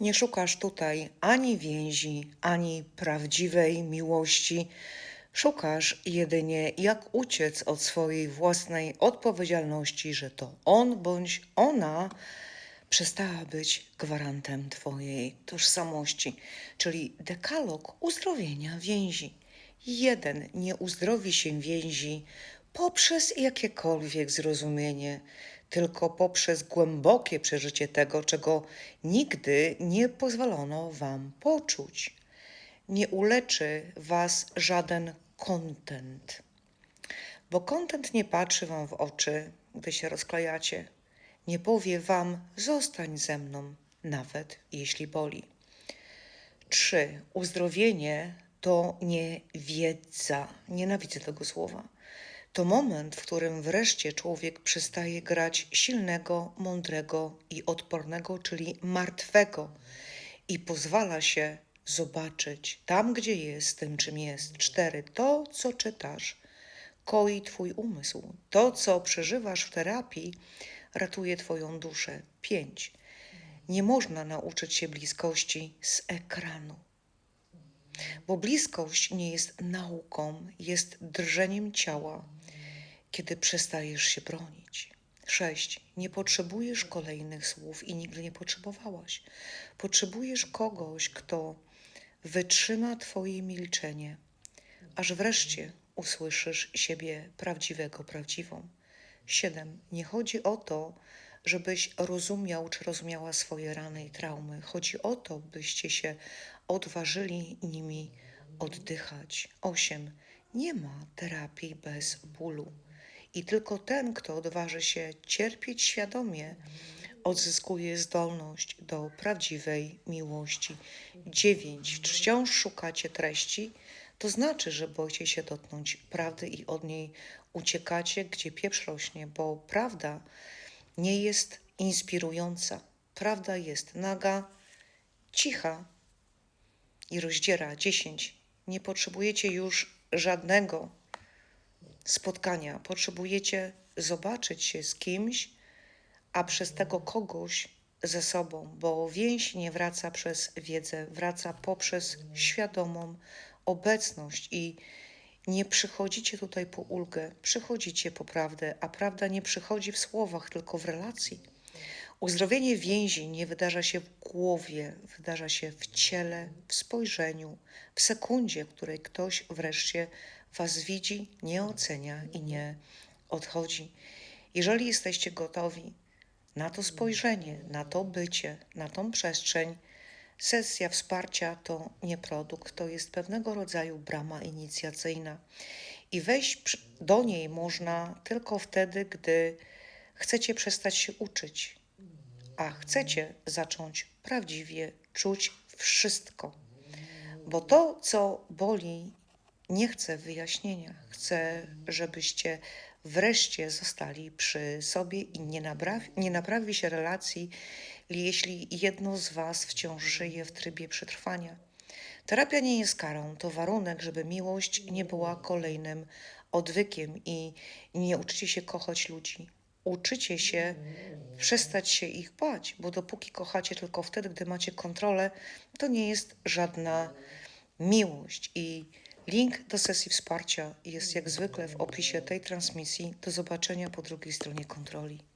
Nie szukasz tutaj ani więzi, ani prawdziwej miłości. Szukasz jedynie, jak uciec od swojej własnej odpowiedzialności, że to on bądź ona przestała być gwarantem Twojej tożsamości, czyli dekalog uzdrowienia więzi. Jeden nie uzdrowi się więzi poprzez jakiekolwiek zrozumienie, tylko poprzez głębokie przeżycie tego, czego nigdy nie pozwolono Wam poczuć. Nie uleczy Was żaden kontent, bo kontent nie patrzy Wam w oczy, gdy się rozklejacie. Nie powie Wam, zostań ze mną, nawet jeśli boli. 3. Uzdrowienie to nie wiedza. Nienawidzę tego słowa. To moment, w którym wreszcie człowiek przestaje grać silnego, mądrego i odpornego, czyli martwego, i pozwala się zobaczyć tam, gdzie jest, tym czym jest. 4. To, co czytasz, koi Twój umysł. To, co przeżywasz w terapii, ratuje Twoją duszę. 5. Nie można nauczyć się bliskości z ekranu. Bo bliskość nie jest nauką, jest drżeniem ciała, kiedy przestajesz się bronić. 6. Nie potrzebujesz kolejnych słów i nigdy nie potrzebowałaś. Potrzebujesz kogoś, kto wytrzyma Twoje milczenie, aż wreszcie usłyszysz siebie prawdziwego, prawdziwą. 7. Nie chodzi o to, żebyś rozumiał czy rozumiała swoje rany i traumy. Chodzi o to, byście się odważyli nimi oddychać. 8. Nie ma terapii bez bólu. I tylko ten, kto odważy się cierpieć świadomie, odzyskuje zdolność do prawdziwej miłości. 9. Wciąż szukacie treści, to znaczy, że boicie się dotknąć prawdy i od niej uciekacie, gdzie pieprz rośnie, bo prawda nie jest inspirująca. Prawda jest naga, cicha i rozdziera. 10. Nie potrzebujecie już żadnego spotkania. Potrzebujecie zobaczyć się z kimś, a przez tego kogoś ze sobą, bo więź nie wraca przez wiedzę, wraca poprzez świadomą obecność i nie przychodzicie tutaj po ulgę, przychodzicie po prawdę, a prawda nie przychodzi w słowach, tylko w relacji. Uzdrowienie więzi nie wydarza się w głowie, wydarza się w ciele, w spojrzeniu, w sekundzie, w której ktoś wreszcie Was widzi, nie ocenia i nie odchodzi. Jeżeli jesteście gotowi na to spojrzenie, na to bycie, na tą przestrzeń, sesja wsparcia to nie produkt, to jest pewnego rodzaju brama inicjacyjna. I wejść do niej można tylko wtedy, gdy chcecie przestać się uczyć, a chcecie zacząć prawdziwie czuć wszystko. Bo to, co boli, nie chce wyjaśnienia. Chcę, żebyście wreszcie zostali przy sobie i nie, nabrawi, nie naprawi się relacji, jeśli jedno z Was wciąż żyje w trybie przetrwania. Terapia nie jest karą, to warunek, żeby miłość nie była kolejnym odwykiem i nie uczycie się kochać ludzi. Uczycie się przestać się ich bać, bo dopóki kochacie tylko wtedy, gdy macie kontrolę, to nie jest żadna miłość. I link do sesji wsparcia jest jak zwykle w opisie tej transmisji. Do zobaczenia po drugiej stronie kontroli.